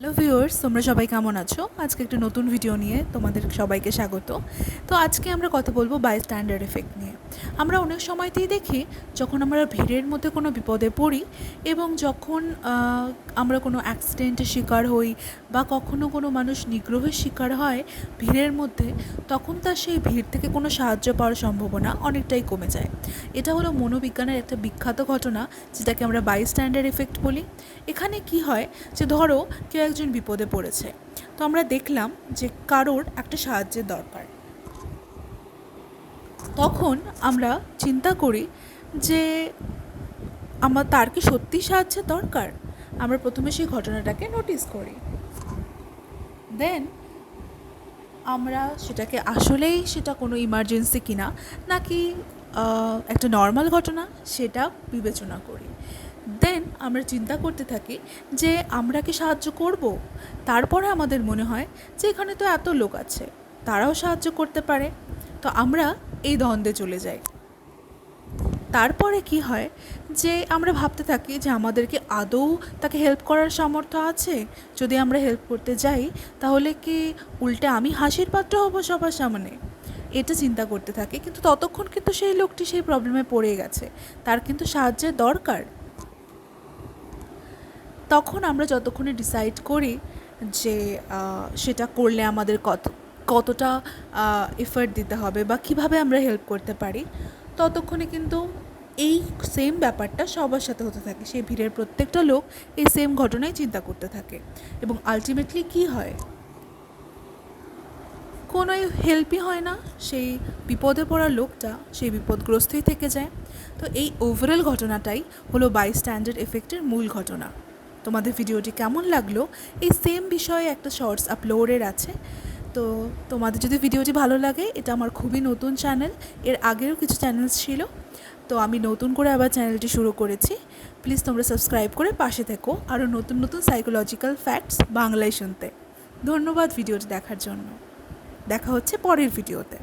Hello viewers তোমরা সবাই কেমন আছো? আজকে একটা নতুন ভিডিও নিয়ে তোমাদের সবাইকে স্বাগত। তো আজকে আমরা কথা বলব বাই স্ট্যান্ডার্ড এফেক্ট নিয়ে। আমরা অনেক সময়তেই দেখি যখন আমরা ভিড়ের মধ্যে কোনো বিপদে পড়ি এবং যখন আমরা কোনো অ্যাক্সিডেন্টের শিকার হই বা কখনো কোনো মানুষ নিগ্রহের শিকার হয় ভিড়ের মধ্যে, তখন তার সেই ভিড় থেকে কোনো সাহায্য পাওয়ার সম্ভাবনা অনেকটাই কমে যায়। এটা হলো মনোবিজ্ঞানের একটা বিখ্যাত ঘটনা যেটাকে আমরা বাই স্ট্যান্ডার্ড এফেক্ট বলি। এখানে কি হয় যে ধরো কেউ একজন বিপদে পড়েছে, তো আমরা দেখলাম যে কারোর একটা সাহায্যের দরকার। তখন আমরা চিন্তা করি যে আমার তার কি সত্যি সাহায্যের দরকার? আমরা প্রথমে সেই ঘটনাটাকে নোটিস করি। দেন আমরা সেটাকে আসলেই সেটা কোনো ইমার্জেন্সি কিনা, নাকি একটা নর্মাল ঘটনা সেটা বিবেচনা করি। দেন আমরা চিন্তা করতে থাকি যে আমরা কি সাহায্য করব? তারপরে আমাদের মনে হয় যে এখানে তো এত লোক আছে, তারাও সাহায্য করতে পারে। তো আমরা এই দ্বন্দ্বে চলে যাই। তারপরে কি হয় যে আমরা ভাবতে থাকি যে আমাদেরকে আদৌ তাকে হেল্প করার সামর্থ্য আছে? যদি আমরা হেল্প করতে যাই, তাহলে কি উল্টে আমি হাসির পাত্র হব সবার সামনে? এটা চিন্তা করতে থাকে, কিন্তু ততক্ষণ কিন্তু সেই লোকটি সেই প্রবলেমে পড়ে গেছে। তার কিন্তু সাহায্যের দরকার। তখন আমরা যতক্ষণে ডিসাইড করি যে সেটা করলে আমাদের কত কতটা এফার্ট দিতে হবে বা কীভাবে আমরা হেল্প করতে পারি, ততক্ষণে কিন্তু এই সেম ব্যাপারটা সবার সাথে হতে থাকে। সেই ভিড়ের প্রত্যেকটা লোক এই সেম ঘটনায় চিন্তা করতে থাকে। এবং আলটিমেটলি কি হয়? কোনো হেল্পই হয় না। সেই বিপদে পড়া লোকটা, সেই বিপদগ্রস্তই থেকে যায়। তো এই ওভারঅল ঘটনাটাই হলো বাই স্ট্যান্ডার্ড এফেক্টের মূল ঘটনা। তোমাদের ভিডিওটি কেমন লাগল? এই সেম বিষয়ে একটা শর্টস আপলোডের আছে। তো তোমাদের যদি ভিডিওটি ভালো লাগে, এটা আমার খুবই নতুন চ্যানেল এর আগেও কিছু চ্যানেল ছিল, তো আমি নতুন করে আবার চ্যানেলটি শুরু করেছি। প্লিজ তোমরা সাবস্ক্রাইব করে পাশে থেকো। আরও নতুন নতুন সাইকোলজিক্যাল ফ্যাক্টস বাংলায় শুনতে। ধন্যবাদ ভিডিওটি দেখার জন্য। দেখা হচ্ছে পরের ভিডিওতে।